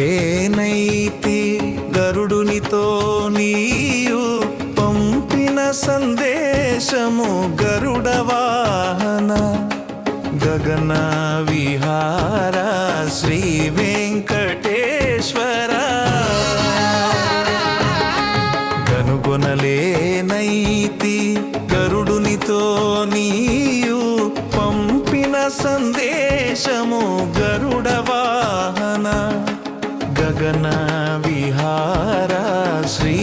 గనుగొనలేనైతి గరుడునితో నీయు సందేశము గరుడ వాహన గగన విహార శ్రీ వెంకటేశ్వర. కనుగొనలేనైతి గరుడునితో నీయు పంపిన సందేశము గరుడ వాహన గగన విహార శ్రీ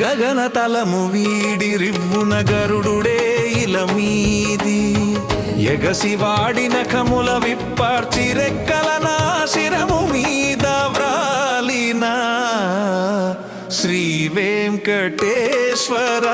గగన తలము వీడి రివ్వున గరుడుడే ఇల మీది. ఎగసి వాడిన కముల విప్పార్చి రెక్కల నా శిరము మీద వ్రాలిన శ్రీ వెంకటేశ్వర.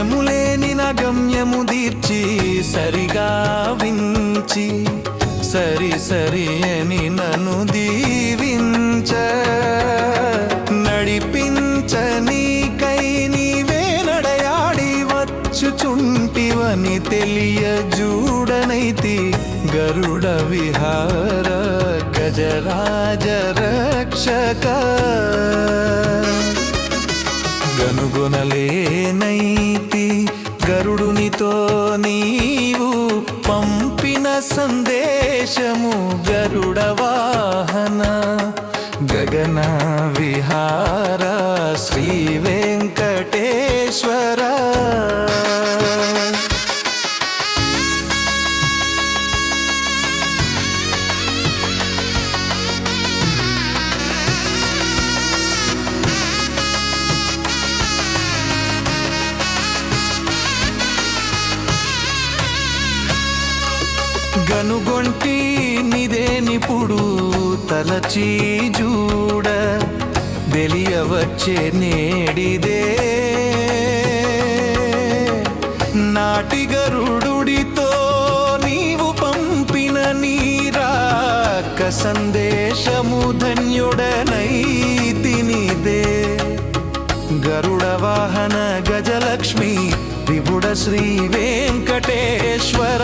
గమ్యము లేని నా గమ్యము సరిగా వించి సరి సరి అని నన్ను దీవించ. నడిపించ నీకై నీవే నడయాడి వచ్చుచుంటివని తెలియ గరుడ విహార గజరాజ రక్షక. గనుగొనలే నీవు పంపిన సందేశము గరుడ వాహన గగన విహార శ్రీవే గనుగొంటి నిదేనిపుడు తలచి చూడ తెలియవచ్చే నేడిదే. నాటి గరుడుడితో నీవు పంపిన నీరా కసందే గరుడ వాహన గజలక్ష్మి విపుడ శ్రీ వెంకటేశ్వర.